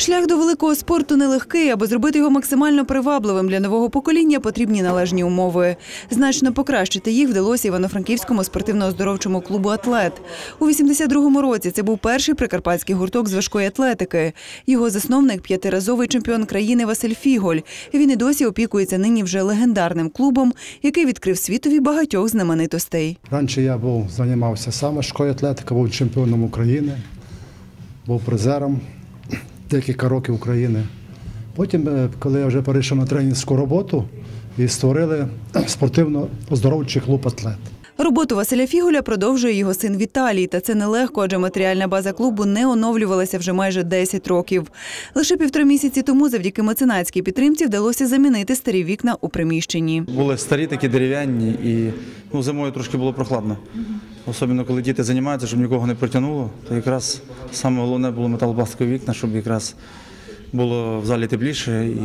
Шлях до великого спорту нелегкий, аби зробити його максимально привабливим для нового покоління, потрібні належні умови. Значно покращити їх вдалося Івано-Франківському спортивно-оздоровчому клубу Атлет. У 82-му році це був перший прикарпатський гурток з важкої атлетики. Його засновник п'ятиразовий чемпіон країни Василь Фіголь. Він і досі опікується нині вже легендарним клубом, який відкрив світові багатьох знаменитостей. Раніше я був займався саме важкою атлетикою, був чемпіоном України, був призером декілька років України. Потім, е, коли я вже перейшов на тренерську роботу, і створили спортивно-оздоровчий клуб Атлет. Роботу Василя Фіголя продовжує його син Віталій. Та це нелегко, адже матеріальна база клубу не оновлювалася вже майже 10 років. Лише півтора місяці тому, завдяки меценатській підтримці, вдалося замінити старі вікна у приміщенні. Були старі, такі дерев'яні, і ну, зимою трошки було прохладно. Особливо, коли діти займаються, щоб нікого не притягнуло, то якраз саме головне було металопластикові вікна, щоб якраз було в залі тепліше і,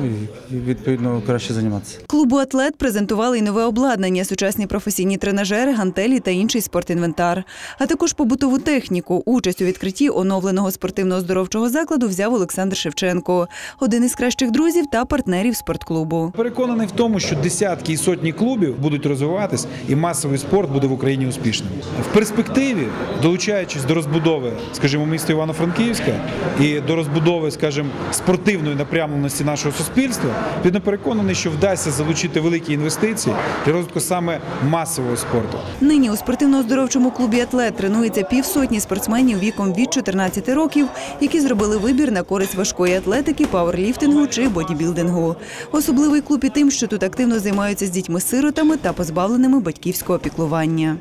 ну, і відповідно краще займатися. Клубу Атлет презентували й нове обладнання, сучасні професійні тренажери, гантелі та інший спортінвентар, а також побутову техніку. Участь у відкритті оновленого спортивно-оздоровчого закладу взяв Олександр Шевченко, один із кращих друзів та партнерів спортклубу. Переконаний в тому, що десятки і сотні клубів будуть розвиватись, і масовий спорт буде в Україні успішним. В перспективі, долучаючись до розбудови, скажімо, міста Івано-Франківська і до розбудови, скажімо, спортивної напрямленості нашого суспільства, він переконаний, що вдасться залучити великі інвестиції для розвитку саме масового спорту. Нині у спортивно-оздоровчому клубі Атлет тренується півсотні спортсменів віком від 14 років, які зробили вибір на користь важкої атлетики, пауерліфтингу чи бодібілдингу. Особливий клуб і тим, що тут активно займаються з дітьми-сиротами та позбавленими батьківського піклування.